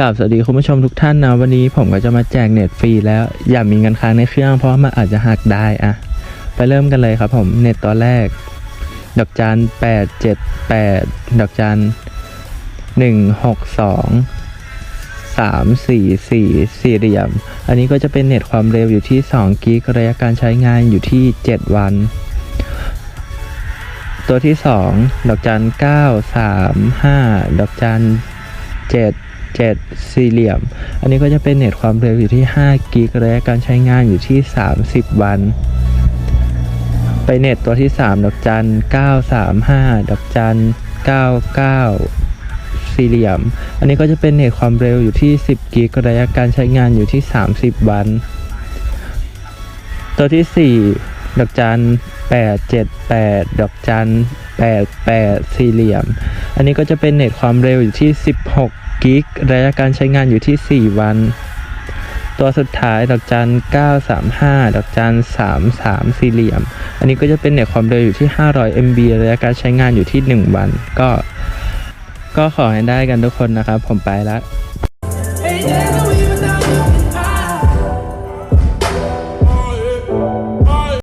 กับสวัสดีคุณผู้ชมทุกท่านนะ วันนี้ผมก็จะมาแจกเน็ตฟรีแล้วอย่ามีเงินค้างในเครื่อง เพราะมันอาจจะหักได้อะไปเริ่มกันเลยครับผมเน็ตตัวแรก ดอกจันแปดเจ็ดแปดดอกจันหนึ่งหกสองสามสี่สี่สี่เหลี่ยม อันนี้ก็จะเป็นเน็ตความเร็วอยู่ที่2กิกระยะการใช้งานอยู่ที่ 7 วัน ตัวที่ 2 ดอกจัน 9 3 5 ดอกจัน 7 7 สี่เหลี่ยม อันนี้ก็จะเป็นเน็ตความเร็วอยู่ที่ 5 กิกระยะการใช้งานอยู่ที่ 30 วัน ไปเน็ตตัวที่ 3 ดอกจัน 935 ดอกจัน 99 สี่เหลี่ยม อันนี้ก็จะเป็นเน็ตความเร็วอยู่ที่ 10 กิกระยะการใช้งานอยู่ที่ 30 วัน ตัวที่ 4 ดอกจัน 878 ดอกจัน88 สี่เหลี่ยม อันนี้ก็จะเป็นเน็ตความเร็วอยู่ที่ 16 กิก ระยะการใช้งานอยู่ที่ 4 วัน ตัวสุดท้ายดอกจัน 935 ดอกจัน 33 สี่เหลี่ยม อันนี้ก็จะเป็นเน็ตความเร็วอยู่ที่ 500 MB ระยะการใช้งานอยู่ที่ 1 วัน ก็ ก็ขอให้ได้กันทุกคนนะครับ ผมไปแล้ว